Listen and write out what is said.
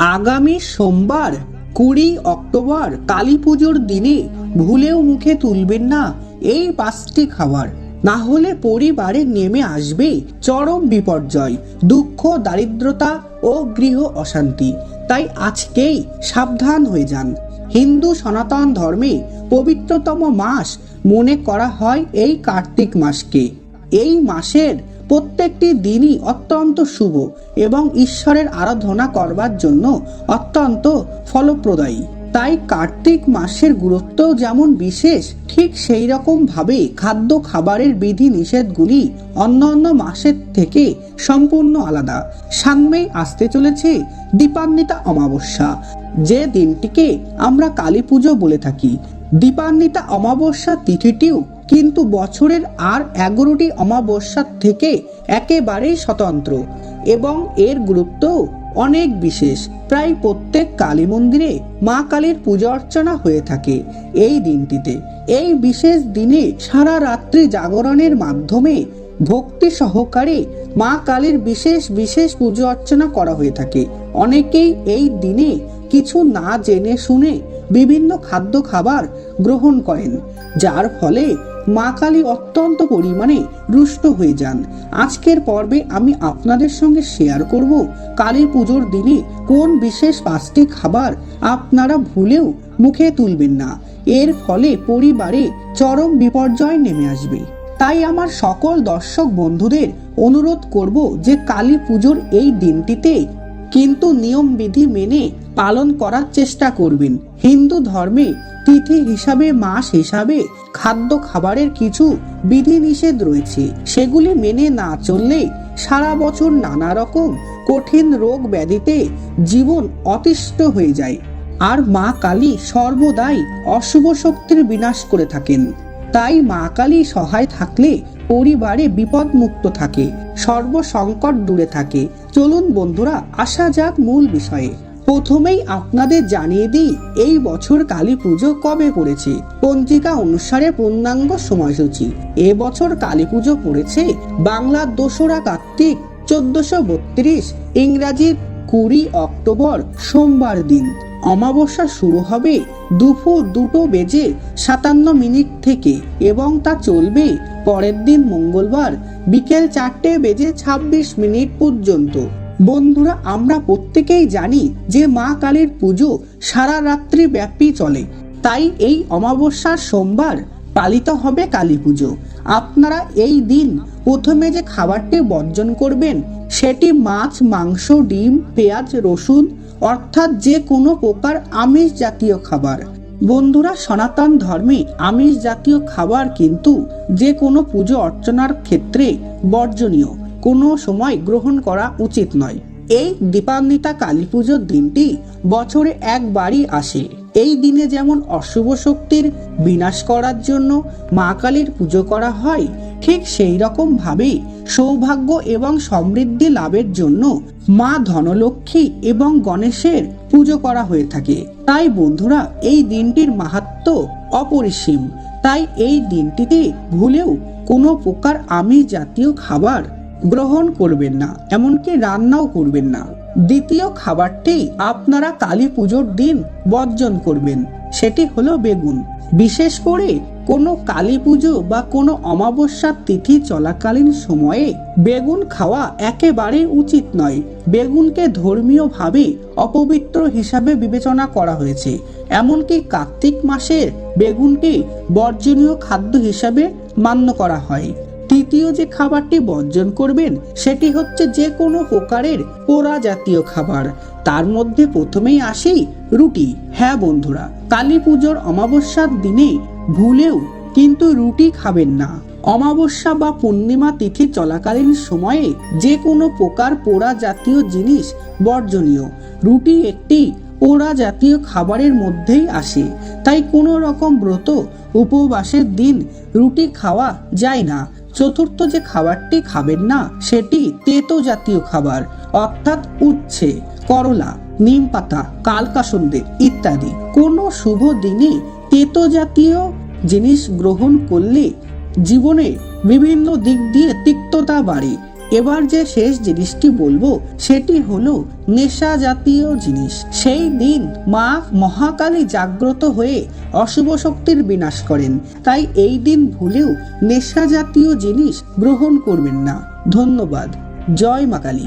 আগামী সোমবার, কুড়ি অক্টোবর কালী পুজোর দিনে ভুলেও মুখে তুলবেন না এই পাঁচটি খাবার। না হলে পরিবারে নেমে আসবে চরম বিপর্যয়, দুঃখ, দারিদ্রতা ও গৃহ অশান্তি। তাই আজকেই সাবধান হয়ে যান। হিন্দু সনাতন ধর্মে পবিত্রতম মাস মনে করা হয় এই কার্তিক মাসকে। এই মাসের প্রত্যেকটি দিনই অত্যন্ত শুভ এবং ঈশ্বরের আরাধনা করবার জন্য অত্যন্ত ফলপ্রদায়ী। তাই কার্তিক মাসের গুরুত্ব যেমন বিশেষ, ঠিক সেই রকম ভাবে খাদ্য খাবারের বিধি নিষেধগুলি অন্য অন্য মাসের থেকে সম্পূর্ণ আলাদা। সামনেই আসতে চলেছে দীপান্বিতা অমাবস্যা। যে দিনটিকে আমরা কালী পুজো বলে থাকি। দীপান্বিতা অমাবস্যা তিথিটিও কিন্তু বছরের আর এগারোটি অমাবস্যার থেকে একেবারেই স্বতন্ত্র এবং এর গুরুত্ব অনেক বিশেষ। প্রায় প্রত্যেক কালী মন্দিরে মা কালীর পূজা অর্চনা হয়ে থাকে এই দিনটিতে। এই বিশেষ দিনে সারা রাত্রি জাগরণের মাধ্যমে ভক্তি সহকারে মা কালীর বিশেষ বিশেষ পুজো অর্চনা করা হয়ে থাকে। অনেকেই এই দিনে কিছু না জেনে শুনে বিভিন্ন খাদ্য খাবার গ্রহণ করেন, যার ফলে মা কালী অত্যন্ত পরিমাণে রুষ্ট হয়ে যান। আজকের পর্বে আমি আপনাদের সঙ্গে শেয়ার করব কালী পুজোর দিনে কোন বিশেষ পাঁচটি খাবার আপনারা ভুলেও মুখে তুলবেন না। এর ফলে পরিবারে চরম বিপর্যয় নেমে আসবে। তাই আমার সকল দর্শক বন্ধুদের অনুরোধ করব যে কালী পুজোর এই দিনটিতে কিন্তু নিয়ম বিধি মেনে পালন করার চেষ্টা করবেন। হিন্দু ধর্মে তিথি হিসাবে মাস হিসাবে খাদ্য খাবারের কিছু বিধি নিষেধ রয়েছে, সেগুলি মেনে না চললে সারা বছর নানা রকম কঠিন রোগ ব্যাধিতে জীবন অতিষ্ঠ হয়ে যায়। আর মা কালী সর্বদাই অশুভ শক্তির বিনাশ করে থাকেন। তাই মা কালী সহায় থাকলে পরিবারে বিপদ মুক্ত থাকে, সর্বসংকট দূরে থাকে। চলুন বন্ধুরা, আসা যাক মূল বিষয়ে। প্রথমেই আপনাদের জানিয়ে দিই, এই বছর কালী পুজো কবে পড়েছে? পঞ্জিকা অনুসারে পূর্ণাঙ্গ সময়সূচি। এবছর কালী পুজো পড়েছে বাংলার দোসরা কার্তিক, চোদ্দশো বত্রিশ, ইংরাজির কুড়ি অক্টোবর, সোমবার দিন। অমাবস্যা শুরু হবে দুপুর দুটো বেজে সাতান্ন মিনিট থেকে এবং তা চলবে পরের দিন মঙ্গলবার বিকেল চারটে বেজে ছাব্বিশ মিনিট পর্যন্ত। বন্ধুরা, আমরা প্রত্যেকেই জানি যে মা কালীর পুজো সারা রাত্রি ব্যাপী চলে। তাই এই অমাবস্যার সোমবার পালিত হবে কালী পুজো। আপনারা এই দিন প্রথমে যে খাবারটি বর্জন করবেন, সেটি মাছ, মাংস, ডিম, পেঁয়াজ, রসুন, অর্থাৎ যে কোনো প্রকার আমিষ জাতীয় খাবার। বন্ধুরা, সনাতন ধর্মে আমিষ জাতীয় খাবার কিন্তু যে কোনো পুজো অর্চনার ক্ষেত্রে বর্জনীয়। কোনো সময় গ্রহণ করা উচিত নয়। এই দীপান্বিতা কালী পুজোর দিনটি বছরে একবারই আসে। এই দিনে যেমন অশুভ শক্তির বিনাশ করার জন্য মা কালীর পুজো করা হয়, ঠিক সেই রকম ভাবেই সৌভাগ্য এবং সমৃদ্ধি লাভের জন্য মা ধনলক্ষ্মী এবং গণেশের পুজো করা হয়ে থাকে। তাই বন্ধুরা, এই দিনটির মাহাত্ম অপরিসীম। তাই এই দিনটিতে ভুলেও কোনো প্রকার আমিষ জাতীয় খাবার গ্রহণ করবেন না, এমনকি রান্নাও করবেন না। দ্বিতীয় খাবারটি আপনারা কালী পুজোর দিন বর্জন করবেন, সেটি হলো বেগুন। বিশেষ করে কোনো কালী পুজো বা কোনো অমাবস্যার তিথি চলাকালীন সময়ে বেগুন খাওয়া একেবারেই উচিত নয়। বেগুনকে ধর্মীয়ভাবে অপবিত্র হিসাবে বিবেচনা করা হয়েছে। এমনকি কার্তিক মাসের বেগুনকে বর্জনীয় খাদ্য হিসাবে মান্য করা হয়। তৃতীয় যে খাবারটি বর্জন করবেন, সেটি হচ্ছে যে কোনো প্রকারের পোড়া জাতীয় খাবার। তার মধ্যে প্রথমেই আসেই রুটি। হ্যাঁ বন্ধুরা, কালী পুজোর অমাবস্যার দিনে ভুলেও কিন্তু রুটি খাবেন না। অমাবস্যা বা পূর্ণিমা তিথি চলাকালীন সময়ে যে কোনো প্রকার পোড়া জাতীয় জিনিস বর্জনীয়। রুটি একটি পোড়া জাতীয় খাবারের মধ্যেই আসে। তাই কোনো রকম ব্রত, উপবাসের দিন রুটি খাওয়া যায় না। চতুর্থ যে খাবারটি খাবেন না, সেটি তেতো জাতীয় খাবার, অর্থাৎ উচ্ছে, করলা, নিম পাতা কালকাসন্দের ইত্যাদি। কোনো শুভ দিনে তেতো জাতীয় জিনিস গ্রহণ করলে জীবনে বিভিন্ন দিক দিয়ে তিক্ততা বাড়ে। এবার যে শেষ জিনিসটি বলব, সেটি হলো নেশা জাতীয় জিনিস। সেই দিন মা মহাকালী জাগ্রত হয়ে অশুভ শক্তির বিনাশ করেন। তাই এই দিন ভুলেও নেশা জাতীয় জিনিস গ্রহণ করবেন না। ধন্যবাদ। জয় মা কালী।